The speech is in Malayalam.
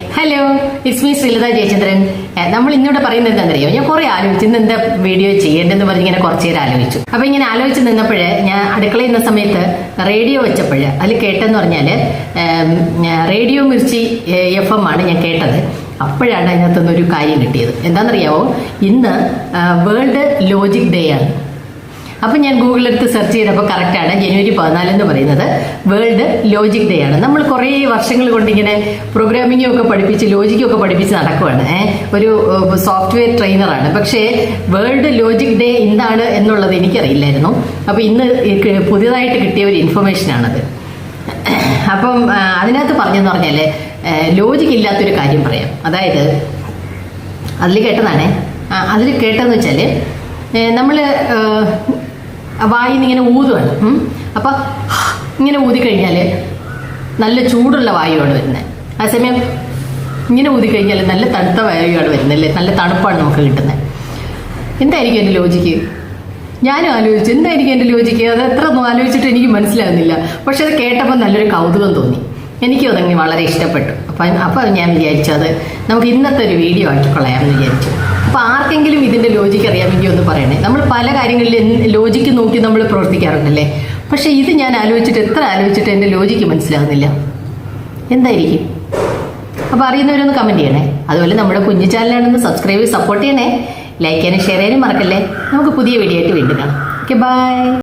Hello it's me Sreelatha Jayachandran. നമ്മൾ ഇന്നിവിടെ പറയുന്നത് എന്താണെന്നറിയോ? ഞാൻ കുറെ ആലോചിച്ചു ഇന്ന് എന്താ വീഡിയോ ചെയ്യേണ്ടതെന്ന് പറഞ്ഞ് ഇങ്ങനെ കുറച്ച് നേരം ആലോചിച്ചു. അപ്പൊ ഇങ്ങനെ ആലോചിച്ച് നിന്നപ്പോഴ് ഞാൻ അടുക്കളയിൽ നിന്ന സമയത്ത് റേഡിയോ വെച്ചപ്പോഴ് അതിൽ കേട്ടെന്ന് പറഞ്ഞാൽ റേഡിയോ മിർച്ചി എഫ് എം ആണ് ഞാൻ കേട്ടത്. അപ്പോഴാണ് അതിനകത്തുനിന്ന് ഒരു കാര്യം കിട്ടിയത്. എന്താണെന്നറിയാവോ? ഇന്ന് വേൾഡ് ലോജിക് ഡേ ആണ്. അപ്പൊ ഞാൻ ഗൂഗിളിലെടുത്ത് സെർച്ച് ചെയ്തപ്പോൾ ആണ് ജനുവരി പതിനാല് എന്ന് പറയുന്നത്. വേൾഡ് ലോജിക് ഡേ ആണ്. നമ്മൾ കുറേ വർഷങ്ങൾ കൊണ്ട് ഇങ്ങനെ പ്രോഗ്രാമിംഗും ഒക്കെ പഠിപ്പിച്ച് ലോജിക്കും ഒക്കെ പഠിപ്പിച്ച് നടക്കുവാണ്. ഒരു സോഫ്റ്റ്വെയർ ട്രെയിനറാണ് പക്ഷേ വേൾഡ് ലോജിക് ഡേ എന്താണ് എന്നുള്ളത് എനിക്കറിയില്ലായിരുന്നു. അപ്പൊ ഇന്ന് പുതിയതായിട്ട് കിട്ടിയ ഒരു ഇൻഫർമേഷൻ ആണത്. അപ്പം അതിനകത്ത് പറഞ്ഞെന്ന് പറഞ്ഞാൽ ലോജിക് ഇല്ലാത്തൊരു കാര്യം പറയാം. അതായത് അതിൽ കേട്ടതാണേ? അതിൽ കേട്ടതെന്ന് വെച്ചാൽ നമ്മൾ വായിന്ന് ഇങ്ങനെ ഊതുവാണ് അപ്പോൾ അപ്പൊ ഇങ്ങനെ ഊതിക്കഴിഞ്ഞാൽ നല്ല ചൂടുള്ള വായുവാണ് വരുന്നത് അതേസമയം ഇങ്ങനെ ഊതിക്കഴിഞ്ഞാൽ നല്ല തണുത്ത വായുവാണ് വരുന്നത് അല്ലേ നല്ല തണുപ്പാണ് നമുക്ക് കിട്ടുന്നത് എന്തായിരിക്കും എന്റെ ലോജിക്ക്? ഞാനും ആലോചിച്ചു എന്തായിരിക്കും എന്റെ ലോജിക്ക്? അത് എത്ര ഒന്നും ആലോചിച്ചിട്ട് എനിക്ക് മനസ്സിലാകുന്നില്ല പക്ഷെ അത് കേട്ടപ്പോൾ നല്ലൊരു കൗതുകം തോന്നി. എനിക്കും അതങ്ങനെ വളരെ ഇഷ്ടപ്പെട്ടു. അപ്പം അപ്പം ഞാൻ വിചാരിച്ചു അത് നമുക്ക് ഇന്നത്തെ ഒരു വീഡിയോ ആക്കി കളയാമെന്ന് വിചാരിച്ചു. അപ്പോൾ ആർക്കെങ്കിലും ഇതിന്റെ ലോജിക്ക് നമ്മൾ പല കാര്യങ്ങളിലും ലോജിക്ക് നോക്കി നമ്മൾ പ്രവർത്തിക്കാറുണ്ടല്ലേ? പക്ഷെ ഇത് ഞാൻ ആലോചിച്ചിട്ട് എത്ര ആലോചിച്ചിട്ട് എന്റെ ലോജിക്ക് മനസ്സിലാകുന്നില്ല. എന്തായിരിക്കും? അപ്പോൾ അറിയുന്നവരൊന്ന് കമന്റ് ചെയ്യണേ. അതുപോലെ നമ്മുടെ കുഞ്ഞു ചാനലാണെന്ന് സബ്സ്ക്രൈബ് സപ്പോർട്ട് ചെയ്യണേ. ലൈക്ക് ചെയ്യാനും ഷെയർ ചെയ്യാനും മറക്കല്ലേ? നമുക്ക് പുതിയ വീഡിയോ ആയിട്ട് വീണ്ടും കാണാം. Okay bye